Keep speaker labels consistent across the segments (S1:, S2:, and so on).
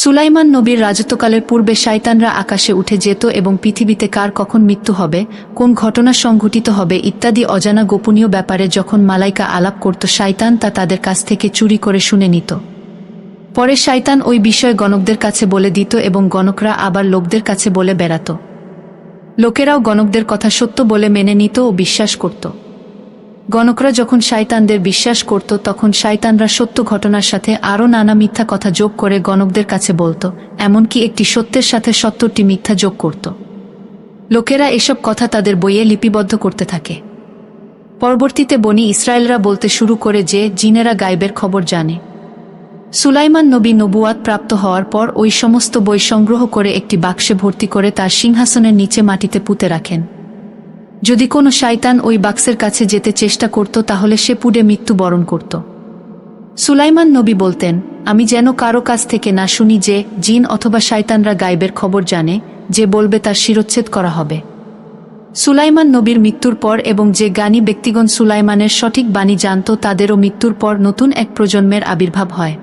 S1: সুলাইমান নবীর রাজত্বকালের পূর্বে শায়তানরা আকাশে উঠে যেত এবং পৃথিবীতে কার কখন মৃত্যু হবে, কোন ঘটনা সংঘটিত হবে ইত্যাদি অজানা গোপনীয় ব্যাপারে যখন মালাইকা আলাপ করত, শায়তান তা তাদের কাছ থেকে চুরি করে শুনে নিত। পরে শায়তান ওই বিষয় গণকদের কাছে বলে দিত এবং গণকরা আবার লোকদের কাছে বলে বেড়াত। লোকেরাও গণকদের কথা সত্য বলে মেনে নিত ও বিশ্বাস করত। গণকরা যখন শায়তানদের বিশ্বাস করত, তখন শায়তানরা সত্য ঘটনার সাথে আরও নানা মিথ্যা কথা যোগ করে গণকদের কাছে বলতো, এমনকি একটি সত্যের সাথে সত্তরটি মিথ্যা যোগ করত। লোকেরা এসব কথা তাদের বইয়ে লিপিবদ্ধ করতে থাকে। পরবর্তীতে বনি ইসরায়েলরা বলতে শুরু করে যে, জিনেরা গাইবের খবর জানে। সুলাইমান নবী নবুয়াত প্রাপ্ত হওয়ার পর ওই সমস্ত বই সংগ্রহ করে একটি বাক্সে ভর্তি করে তার সিংহাসনের নিচে মাটিতে পুঁতে রাখেন। যদি কোনো শায়তান ওই বাক্সের কাছে যেতে চেষ্টা করত, তাহলে সে পুড়ে মৃত্যুবরণ করত। সুলাইমান নবী বলতেন, আমি যেন কারও কাছ থেকে না শুনি যে জিন অথবা শায়তানরা গাইবের খবর জানে, যে বলবে তার শিরোচ্ছেদ করা হবে। সুলাইমান নবীর মৃত্যুর পর এবং যে গানী ব্যক্তিগণ সুলাইমানের সঠিক বাণী জানত, তাদেরও মৃত্যুর পর নতুন এক প্রজন্মের আবির্ভাব হয়।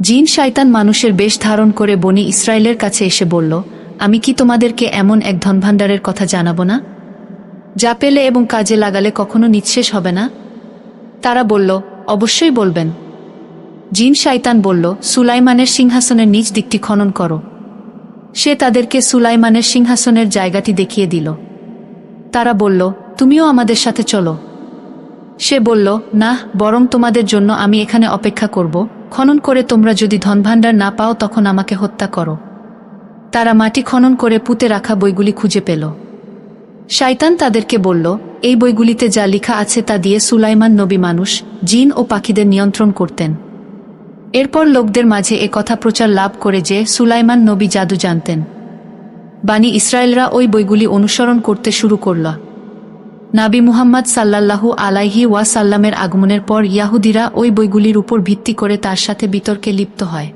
S1: জিন শায়তান মানুষের বেশ ধারণ করে বনি ইসরায়েলের কাছে এসে বলল, আমি কি তোমাদেরকে এমন এক ধনভাণ্ডারের কথা জানাব না? যা পেলে এবং কাজে লাগালে কখনো নিঃশেষ হবে না? তারা বলল, অবশ্যই বলবেন। জিন শায়তান বলল, সুলাইমানের সিংহাসনের নিজ দিকটি খনন করো। সে তাদেরকে সুলাইমানের সিংহাসনের জায়গাটি দেখিয়ে দিল। তারা বলল, তুমিও আমাদের সাথে চলো। সে বলল না বরং তোমাদের জন্য আমি এখানে অপেক্ষা করব। খনন করে তোমরা যদি ধনভাণ্ডার না পাও, তখন আমাকে হত্যা করো। তারা মাটি খনন করে পুঁতে রাখা বইগুলি খুঁজে পেল। শায়তান তাদেরকে বলল, এই বইগুলিতে যা লেখা আছে তা দিয়ে সুলাইমান নবী মানুষ, জিন ও পাখিদের নিয়ন্ত্রণ করতেন। এরপর লোকদের মাঝে এ কথা প্রচার লাভ করে যে সুলাইমান নবী জাদু জানতেন। বানি ইসরায়েলরা ওই বইগুলি অনুসরণ করতে শুরু করল। নাবি মুহাম্মদ সাল্লাল্লাহু আলাইহি ওয়াসাল্লামের আগমনের পর ইয়াহুদিরা ওই বইগুলির উপর ভিত্তি করে তার সাথে বিতর্কে লিপ্ত হয়।